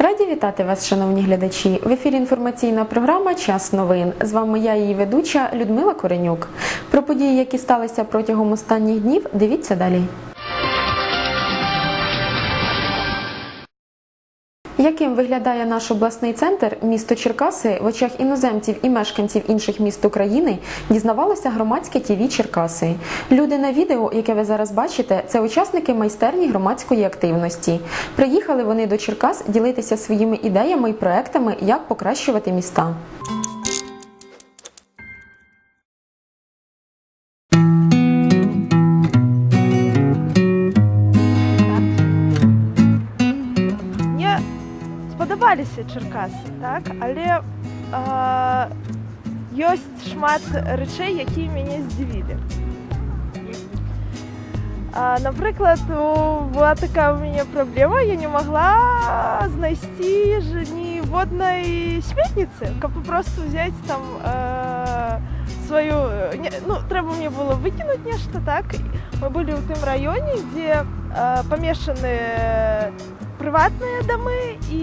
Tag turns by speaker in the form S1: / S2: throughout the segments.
S1: Раді вітати вас, шановні глядачі. В ефірі інформаційна програма Час новин. З вами я, її ведуча Людмила Коренюк. Про події, які сталися протягом останніх днів, дивіться далі. Яким виглядає наш обласний центр, місто Черкаси в очах іноземців і мешканців інших міст України, дізнавалося громадське ТІВІ Черкаси. Люди на відео, яке ви зараз бачите, це учасники майстерні громадської активності. Приїхали вони до Черкас ділитися своїми ідеями і проектами, як покращувати міста.
S2: спадабаліся Чаркасы, так, але е, ёсць шмат рэчэй, якія мяне здзівілі. А, напрыклад, у- была такая у меня проблема, я не могла знайсці ж ніводнай сметніцы, каб просто взять там э, сваю э, не, ну трэба мне было выкінуць нешта так мы былі ў тым раёне дзе э, памешчаны прыватныя дамы і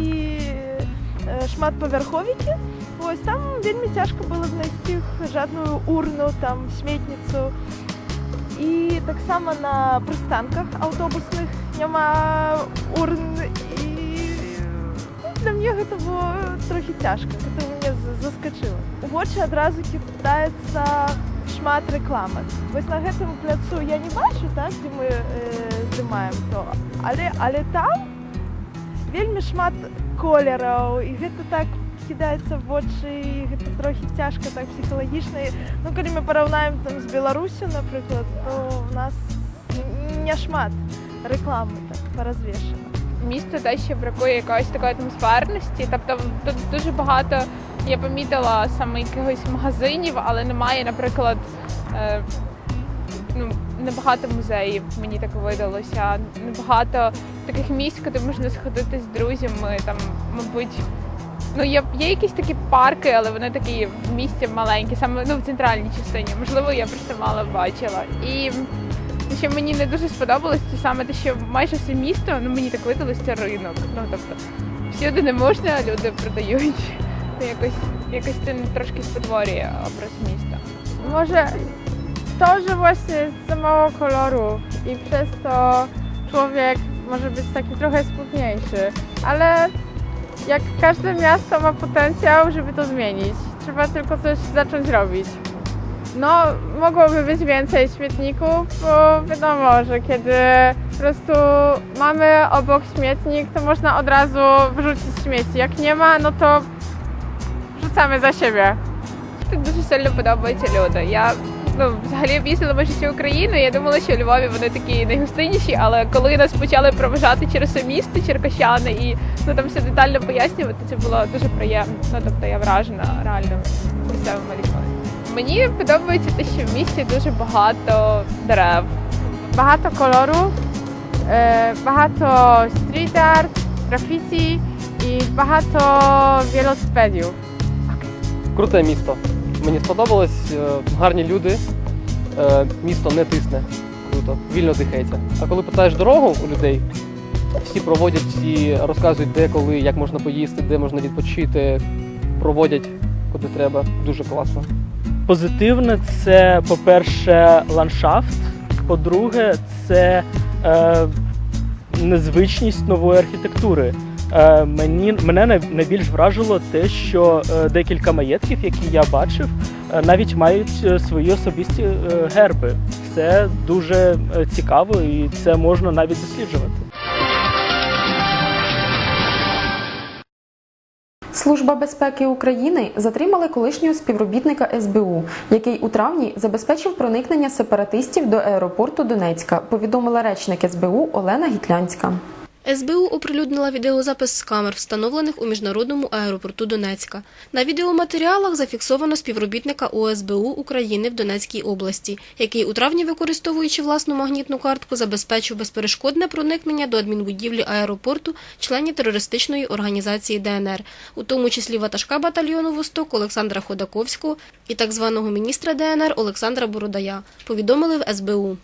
S2: э, шматпавярховікі Вось там вельмі цяжка было знайсці жадную урну там сметніцу і таксама на прыстанках аўтобусных няма урн. І ну, для мне гэта было трохі цяжка гэта мяне за- заскачыла у вочы адразу кідаецца шмат рэкламы вось на гэтым пляцу я не бачу так дзе мы э, здымаем то. Але але там вельмі шмат колераў і гэта так кідаецца в вочы і гэта трохі цяжка так псіхалагічна ну калі мы параўнаем там з беларусю напрыклад то у нас не шмат рэкламы так паразвешана
S3: місту дещо бракує якоїсь такої атмосферності. Тобто тут дуже багато я помітила саме якихось магазинів, але немає, наприклад, е, ну, небагато музеїв, мені так видалося. Небагато таких місць, куди можна сходити з друзями. Там, мабуть, ну є, є якісь такі парки, але вони такі в місті маленькі, саме ну, в центральній частині. Можливо, я просто мало бачила. І що мені не дуже сподобалось, це саме те, що майже все місто, ну мені так видалось, це ринок. Ну тобто всюди не можна, а люди продають. Ну, якось, якось це трошки спотворює образ міста.
S4: Może to, że właśnie za mało kolorów i przez to człowiek może być taki trochę smutniejszy, ale jak każde miasto ma potencjał, żeby to zmienić. Trzeba tylko coś zacząć robić. No, mogłoby być więcej śmietników, bo wiadomo, że kiedy po prostu mamy obok śmietnik, to można od razu wyrzucić śmieci. Jak nie ma, no to wrzucamy za siebie.
S3: Тут дуже сильно подобаються люди. Я ну, взагалі об'їздила майже всю Україну. Я думала, що у Львові вони такі найгостинніші, але коли нас почали проважати через все місто, черкащани, і ну там все детально пояснювати, це було дуже приємно. Ну тобто я вражена реально місцевими людьми. Мені подобається те, що в місті дуже багато дерев.
S4: багато кольору, е, багато стріт арт, графіті і багато велосипедів.
S5: Круте місто. Мені сподобалось, е, гарні люди, е, місто не тисне. Круто, вільно дихається. А коли питаєш дорогу у людей, всі проводять, всі розказують, де, коли, як можна поїсти, де можна відпочити, проводять куди треба. Дуже класно.
S6: Позитивне це, по-перше, ландшафт. По-друге, це е, незвичність нової архітектури. Е, мені, мене най- найбільш вражило те, що е, декілька маєтків, які я бачив, е, навіть мають свої особисті герби. Це дуже цікаво і це можна навіть досліджувати.
S1: Служба безпеки України затримали колишнього співробітника СБУ, який у травні забезпечив проникнення сепаратистів до аеропорту Донецька. Повідомила речник СБУ Олена Гітлянська.
S7: СБУ оприлюднила відеозапис з камер, встановлених у міжнародному аеропорту Донецька. На відеоматеріалах зафіксовано співробітника ОСБУ України в Донецькій області, який у травні, використовуючи власну магнітну картку, забезпечив безперешкодне проникнення до адмінбудівлі аеропорту членів терористичної організації ДНР, у тому числі ватажка батальйону Восток Олександра Ходаковського і так званого міністра ДНР Олександра Бородая. Повідомили в СБУ.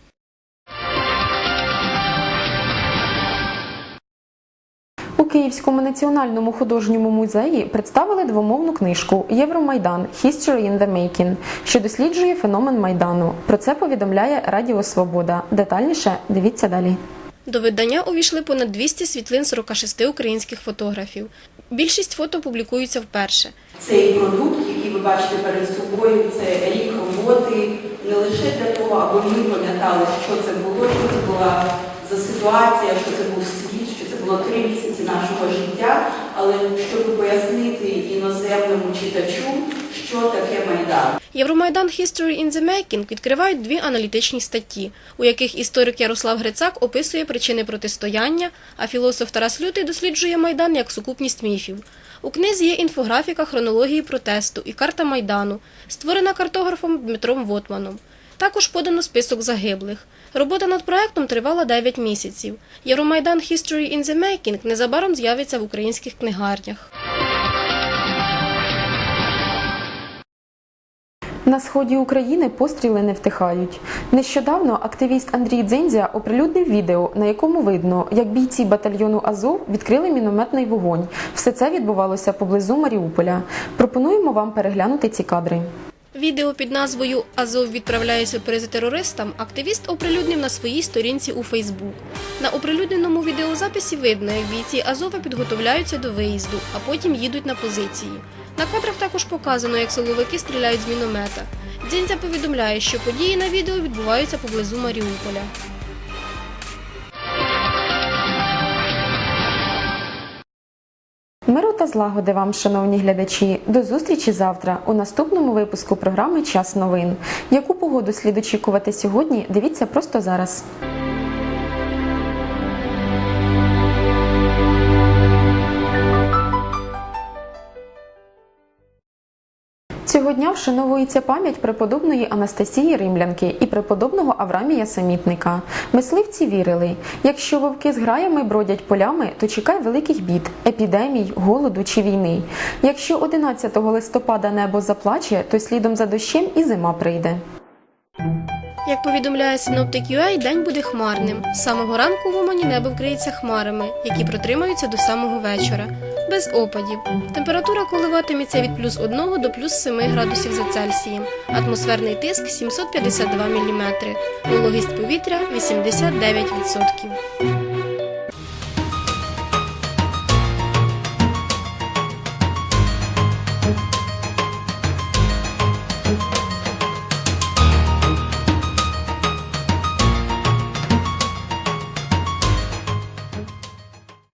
S1: Київському національному художньому музеї представили двомовну книжку Євромайдан History in the Making, що досліджує феномен майдану. Про це повідомляє Радіо Свобода. Детальніше дивіться далі.
S7: До видання увійшли понад 200 світлин 46 українських фотографів. Більшість фото публікуються вперше.
S8: Цей продукт, який ви бачите перед собою, це рік роботи не лише для того, аби ми пам'ятали, що це було, що це була за ситуація, що це був світ, було три місяці нашого життя, але щоб пояснити іноземному читачу, що таке майдан.
S7: Євромайдан History in the Making відкривають дві аналітичні статті, у яких історик Ярослав Грицак описує причини протистояння, а філософ Тарас Лютий досліджує майдан як сукупність міфів. У книзі є інфографіка хронології протесту і карта майдану, створена картографом Дмитром Вотманом. Також подано список загиблих. Робота над проектом тривала 9 місяців. Євромайдан History in the Making незабаром з'явиться в українських книгарнях.
S1: На сході України постріли не втихають. Нещодавно активіст Андрій Дзиндзя оприлюднив відео, на якому видно, як бійці батальйону Азов відкрили мінометний вогонь. Все це відбувалося поблизу Маріуполя. Пропонуємо вам переглянути ці кадри.
S7: Відео під назвою Азов відправляє сюрпризи терористам активіст оприлюднив на своїй сторінці у Фейсбук. На оприлюдненому відеозаписі видно, як бійці Азова підготовляються до виїзду, а потім їдуть на позиції. На кадрах також показано, як силовики стріляють з міномета. Дзінця повідомляє, що події на відео відбуваються поблизу Маріуполя.
S1: Миру та злагоди вам, шановні глядачі. До зустрічі завтра у наступному випуску програми Час новин. Яку погоду слід очікувати сьогодні? Дивіться просто зараз. Цього дня вшановується пам'ять преподобної Анастасії Римлянки і преподобного Аврамія Самітника. Мисливці вірили, якщо вовки з граями бродять полями, то чекай великих бід, епідемій, голоду чи війни. Якщо 11 листопада небо заплаче, то слідом за дощем і зима прийде.
S7: Як повідомляє синоптик UA, день буде хмарним. З самого ранку в Умані небо вкриється хмарами, які протримаються до самого вечора, без опадів. Температура коливатиметься від плюс 1 до плюс 7 градусів за Цельсієм. Атмосферний тиск 752 мм. Вологість повітря 89%.